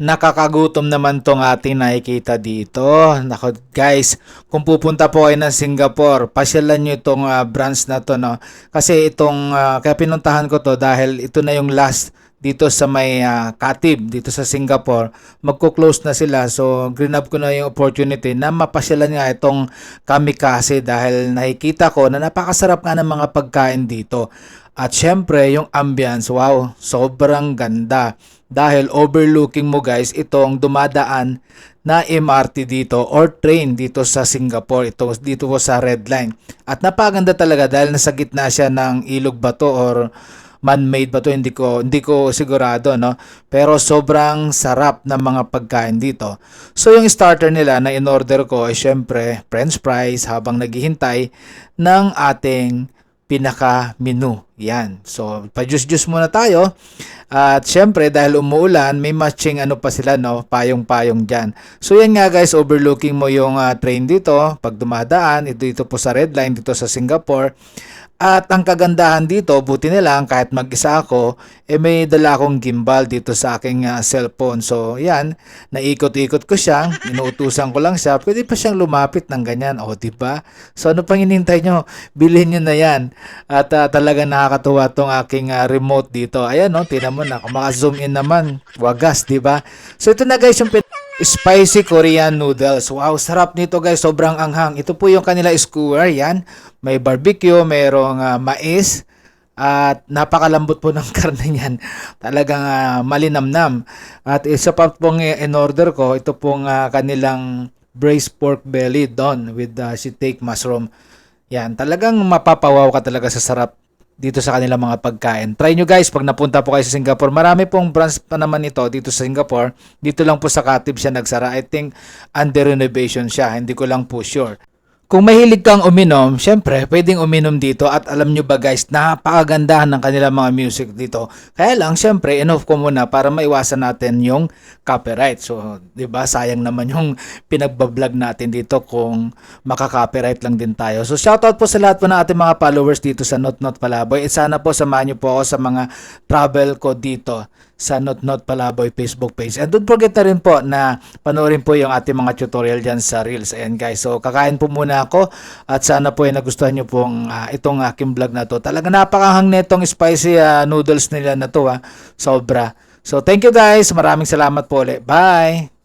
Nakakagutom naman tong ating nakikita dito. Nako guys, kung pupunta po kayo ng Singapore, pasyalan nyo itong ah, branch na to. No? Kasi itong, ah, kaya pinuntahan ko to dahil ito na yung last dito sa may ah, Katib, dito sa Singapore. Magko-close na sila. So, grab ko na yung opportunity na mapasyalan nga itong kamikase dahil nakikita ko na napakasarap nga ng mga pagkain dito. At syempre, yung ambience, wow, sobrang ganda. Dahil overlooking mo guys itong dumadaan na MRT dito or train dito sa Singapore. Ito dito po sa Red Line. At napaganda talaga dahil nasa gitna siya ng ilog ba to or man-made ba to hindi ko hindi ko sigurado no pero sobrang sarap ng mga pagkain dito so yung starter nila na in order ko ay syempre french fries habang naghihintay ng ating pinaka menu. Yan. So, pa-juice-juice muna tayo. At syempre, dahil umuulan, may matching ano pa sila, no? Payong-payong dyan. So, yan nga guys, overlooking mo yung ah, train dito. Pag dumadaan, ito dito po sa red line, dito sa Singapore. At ang kagandahan dito, buti na lang kahit mag-isa ako, eh may dala akong gimbal dito sa aking ah, cellphone. So, yan, naikot-ikot ko siya, inuutusan ko lang siya, pwede pa siyang lumapit ng ganyan. O, di ba? So, ano pang hinintay nyo? Bilhin nyo na yan. At ah, talaga nakakatuwa tong aking ah, remote dito. Ayan, no, tinan mo na, kung maka-zoom in naman, wagas, di ba? So, ito na guys, yung Spicy Korean noodles. Wow, sarap nito guys. Sobrang anghang. Ito po yung kanila skewer. Yan. May barbecue, mayroong ah, mais. At napakalambot po ng karne niyan. Talagang ah, malinamnam. At isa pa pong in order ko, ito pong ah, kanilang braised pork belly done with uh, shiitake mushroom. Yan, talagang mapapawaw ka talaga sa sarap dito sa kanilang mga pagkain. Try nyo guys pag napunta po kayo sa Singapore. Marami pong branch pa naman ito dito sa Singapore. Dito lang po sa Katib siya nagsara. I think under renovation siya. Hindi ko lang po sure. Kung mahilig kang uminom, syempre, pwedeng uminom dito at alam nyo ba guys, napakagandahan ng kanilang mga music dito. Kaya lang, syempre, enough ko muna para maiwasan natin yung copyright. So, di ba sayang naman yung pinagbablog natin dito kung makaka-copyright lang din tayo. So, shoutout po sa lahat po ng ating mga followers dito sa Not Not Palaboy. At sana po samahan nyo po ako sa mga travel ko dito sa Not Not Palaboy Facebook page. And don't forget na rin po na panoorin po yung ating mga tutorial dyan sa Reels. Ayan guys. So kakain po muna ako at sana po ay nagustuhan nyo pong ah, itong aking vlog na to. Talaga napakahang netong spicy ah, noodles nila na to ha. Sobra. So thank you guys. Maraming salamat po ulit. Bye!